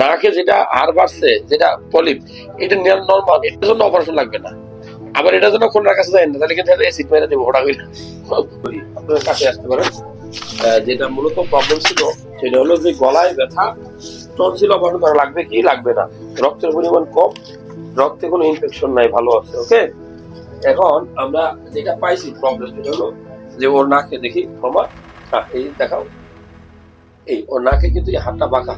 নাকে যেটা হাড় বাড়ছে, যেটা পলিপ, এটা নর্মাল এটার জন্য অপারেশন লাগবে না। আবার এটার জন্য কোন কাছে যায় না, তাহলে কিন্তু এসিড মেরে দেবো, ওটা আপনার কাছে আসতে পারেন। যেটা মূলত প্রবলেম ছিল, সেটা হলো যে গলায় ব্যথা টনসিল অপারেশন করা লাগবে কি? লাগবে না। রক্তের পরিমাণ কম, রক্তে কোনো ইনফেকশন নাই, ভালো আছে ওকে এখন আমরা যেটা পাইছি প্রবলেম যেটা হলো যে ওর নাকে দেখি, ক্ষমা। এই দেখাও। এই, ওর নাকে কিন্তু এই হাতটা বাঁকা।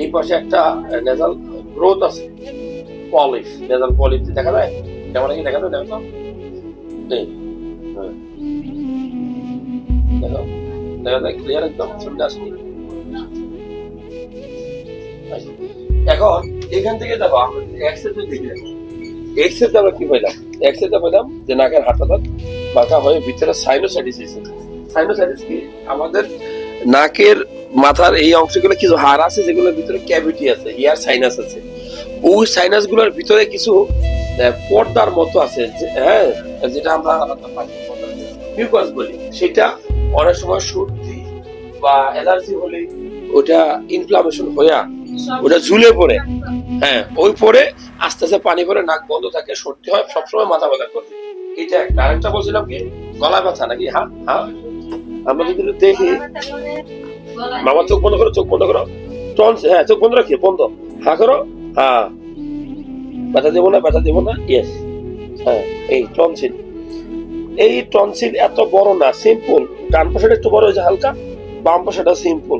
এই পাশে একটা নেজাল গ্রোথ আছে। পলিশ নেজাল পলিশ দেখা যায় কেমন কি দেখা যায়, দেখো তো। হ্যাঁ। দেখো, দেখা যায় ক্লিয়ার একদম ছবিটা আসছে এখন, এখান থেকে দেখো, আমরা এক্সেস দেখি এক্সেস আমরা কি পাইলাম? এক্সেস পাইলাম যে নাকের হাঁটাটা বাঁকা হয়ে ভিতরে সাইনোসাইটিস সাইনোসাইটিস কি? আমাদের নাকের মাথার এই অংশগুলো কিছু হাড় আছে, যেগুলোর ভিতরে ক্যাভিটি আছে ইয়ার সাইনাস আছে। ওই সাইনাসগুলোর ভিতরে কিছু পর্দার মতো আছে হ্যাঁ যেটা আমরা মিউকাস বলি। সেটা অনেক সময় সর্দি বা অ্যালার্জি হলে ওটা ইনফ্লামেশন হইয়া ওটা ঝুলে পড়ে। হ্যাঁ ওই পরে আস্তে আস্তে পানি পরে নাক বন্ধ থাকে, সর্দি হয়, সবসময় মাথা ব্যথা করে। এটা একটা। আরেকটা বলছিলাম কি? গলা ব্যথা নাকি? হ্যাঁ হ্যাঁ। আমরা যদি দেখি। মামা চোখ বন্ধ করো, চোখ বন্ধ করো। টনস হ্যাঁ চোখ বন্ধ রাখি বন্ধ। হ্যাঁ করো হ্যাঁ ব্যথা দেবো না, ব্যথা দেবো না? ইয়েস হ্যাঁ এই টনসিল। এই টনসিল এত বড় না সিম্পল ডান পাশেটা একটু বড় হয়েছে, হালকা। বাম পাশেটা সিম্পল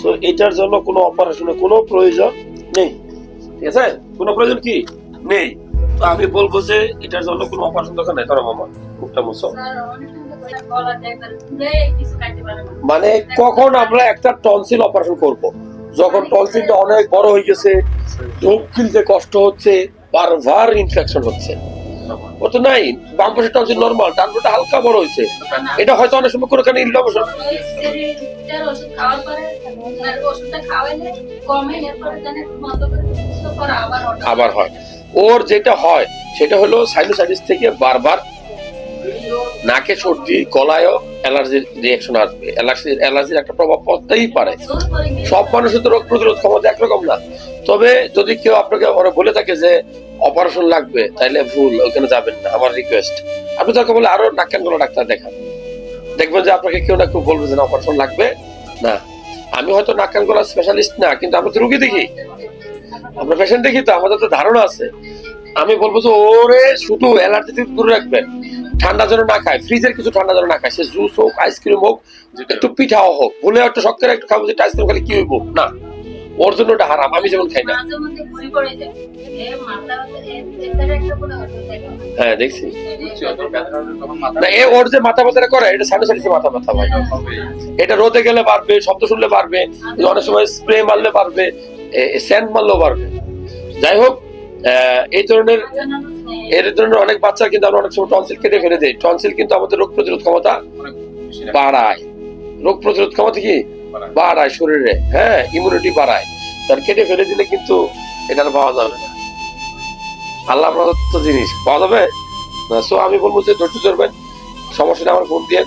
সো এটার জন্য কোনো অপারেশনের কোনো প্রয়োজন নেই। ঠিক আছে? কোনো প্রয়োজন কি? নেই। তো আমি বলব যে, এটার জন্য কোনো অপারেশন দরকার নেই ধরো মামা মুখটা মুছো। মানে কখন আমরা একটা টনসিল অপারেশন করব? যখন টনসিলটা অনেক বড় হয়ে গেছে, ঢোক গিলতে কষ্ট হচ্ছে, বারবার ইনফেকশন হচ্ছে। ও তো নাই, বাম টনসিল নর্মাল ডান হালকা বড় হয়েছে। এটা হয়তো অনেক সময় কোনো আবার হয়। ওর যেটা হয়, সেটা হলো সাইনোসাইটিস থেকে বারবার নাকে সর্দি, গলায়ও অ্যালার্জির রিয়াকশন আসবে। অ্যালার্জির অ্যালার্জির একটা প্রভাব পড়তেই পারে। সব মানুষের তো রোগ প্রতিরোধ ক্ষমতা একরকম না। তবে যদি কেউ আপনাকে ওরা বলে থাকে যে অপারেশন লাগবে, তাইলে ভুল, ওখানে যাবেন না, আমার রিকোয়েস্ট আপনি তাকে বলে আরও নাক কান ডাক্তার দেখান। দেখবেন যে আপনাকে কেউ না কেউ বলবে যে অপারেশন লাগবে। না। আমি হয়তো নাক কান গলা স্পেশালিস্ট না, কিন্তু আমরা তো রুগী দেখি। আমরা পেশেন্ট দেখি তো, আমাদের তো ধারণা আছে। আমি বলব যে, ওরে শুধু অ্যালার্জি থেকে দূরে রাখবেন। ঠান্ডা যেন না খায় ফ্রিজের কিছু ঠান্ডা যেন না খায় সে জুস হোক আইসক্রিম হোক একটু পিঠাও হোক বলে একটু শখ করে একটু খাব যে আইসক্রিম খেলে কি হইব? না ওর জন্য ওটা হারাম আমি যেমন খাই না। হ্যাঁ দেখছি। না এ ওর যে মাথা ব্যথাটা করে এটা সাইনো সাইডে মাথা ব্যথা ভাই এটা রোদে গেলে বাড়বে শব্দ শুনলে বাড়বে অনেক সময় স্প্রে মারলে বাড়বে স্যান্ড মারলেও বাড়বে। যাই হোক আহ, এই ধরনের এর ধরনের অনেক বাচ্চা কিন্তু আমরা অনেক সময় টনসিল কেটে ফেলে দেয় টনসিল কিন্তু আমাদের রোগ প্রতিরোধ ক্ষমতা বাড়ায়। রোগ প্রতিরোধ ক্ষমতা কি? বাড়ায় শরীরে। হ্যাঁ ইমিউনিটি বাড়ায়। তার কেটে ফেলে দিলে কিন্তু এটা পাওয়া যাবে না। আল্লাহ প্রদত্ত জিনিস। পাওয়া যাবে? সো আমি বলব যে ধৈর্য ধরবেন। সমস্যাটা আমার ফোন দিয়ে।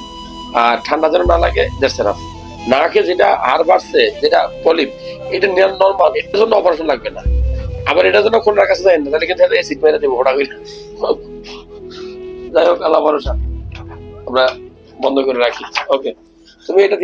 আর ঠান্ডা যেন না লাগে এনাফ নাকে যেটা হাড় বাড়ছে, যেটা পলিপ, এটা নর্মাল এটার জন্য অপারেশন লাগবে না। আবার এটা যেন কোন রাখা যায় না, তাহলে কিন্তু এসিড মেরে দেবো, ওটা করে যাই হোক, আল্লাহ ভরসা। আমরা বন্ধ করে রাখি। ওকে তুমি এটা